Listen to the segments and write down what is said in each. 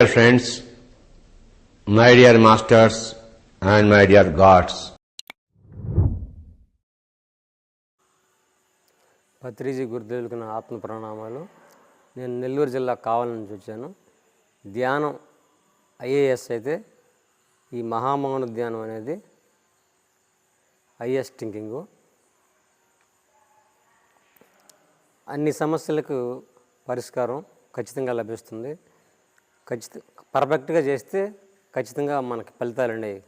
Dear friends my dear masters and my dear gods Patriji గురుదేవులకు నా ఆత్మ ప్రణామాలు. నేను నెల్లూరు జిల్లా కావలి నుంచి వచ్చాను. ధ్యానం ఐఏఎస్ అయితే ఈ మహామౌన ధ్యానం అనేది ఐఎస్ థింకింగ్. అన్ని సమస్యలకు పరిష్కారం ఖచ్చితంగా లభిస్తుంది. ఖచ్చిత పర్ఫెక్ట్గా చేస్తే ఖచ్చితంగా మనకి ఫలితాలు అనేవి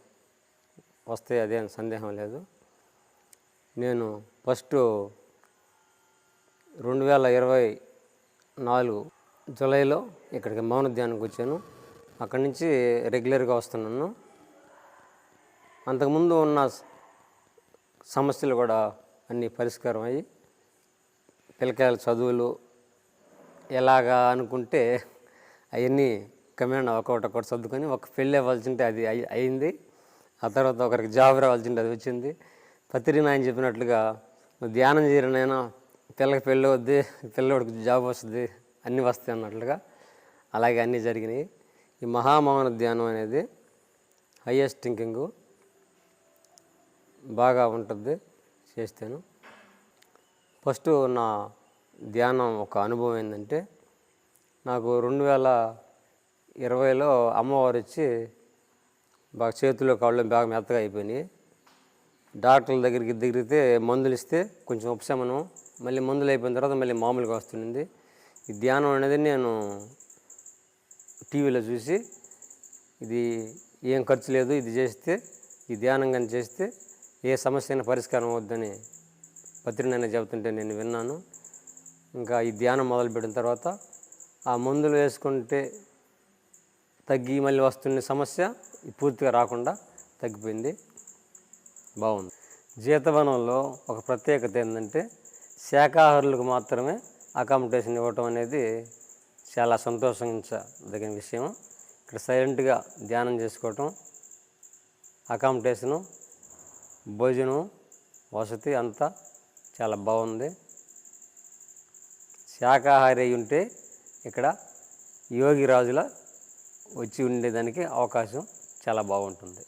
వస్తాయి అదే సందేహం లేదు. నేను ఫస్ట్ రెండు వేల ఇరవై నాలుగు జూలైలో ఇక్కడికి మౌన ధ్యానంకి వచ్చాను. అక్కడి నుంచి రెగ్యులర్గా వస్తున్నాను. అంతకుముందు ఉన్న సమస్యలు కూడా అన్నీ పరిష్కారం అయ్యి పిల్లకాయల చదువులు ఎలాగా అనుకుంటే అవన్నీ కమ్యూన్ ఒకటి ఒకటి సర్దుకొని ఒక పెళ్ళి అవ్వాల్సింటే అది అయింది. ఆ తర్వాత ఒకరికి జాబ్ రావాల్సింటే అది వచ్చింది. పత్రి నాయన చెప్పినట్లుగా ధ్యానం ధ్యానం నేను పిల్లకి పెళ్ళి వద్ది పిల్లోడికి జాబ్ వస్తుంది అన్నీ వస్తాయి అన్నట్లుగా అలాగే అన్నీ జరిగినాయి. ఈ మహామౌన ధ్యానం అనేది హయ్యెస్ట్ థింకింగ్ బాగా ఉంటుంది చేస్తాను. ఫస్ట్ నా ధ్యానం ఒక అనుభవం ఏంటంటే నాకు రెండు వేల ఇరవైలో అమ్మవారు వచ్చి బాగా చేతిలో కాళ్ళు బాగా మెత్తగా అయిపోయినాయి. డాక్టర్ల దగ్గరికి దిగితే మందులు ఇస్తే కొంచెం ఉపశమనం మళ్ళీ మందులు అయిపోయిన తర్వాత మళ్ళీ మామూలుగా వస్తుంది ఈ ధ్యానం అనేది నేను టీవీలో చూసి ఇది ఏం ఖర్చు లేదు ఇది చేస్తే ఈ ధ్యానం కానీ చేస్తే ఏ సమస్య అయినా పరిష్కారం అవుద్దని పత్రికైనా చెబుతుంటే నేను విన్నాను. ఇంకా ఈ ధ్యానం మొదలుపెట్టిన తర్వాత ఆ మందులు వేసుకుంటే తగ్గి మళ్ళీ వస్తున్న సమస్య పూర్తిగా రాకుండా తగ్గిపోయింది. బాగుంది. జీతవనంలో ఒక ప్రత్యేకత ఏంటంటే శాకాహారులకు మాత్రమే అకామిడేషన్ ఇవ్వటం అనేది చాలా సంతోషించదగిన విషయం. ఇక్కడ సైలెంట్గా ధ్యానం చేసుకోవటం అకామిడేషను భోజనం వసతి అంతా చాలా బాగుంది. శాకాహారి అయి ఉంటే ఇక్కడ యోగి రాజుల వచ్చి ఉండేదానికి అవకాశం చాలా బాగుంటుంది.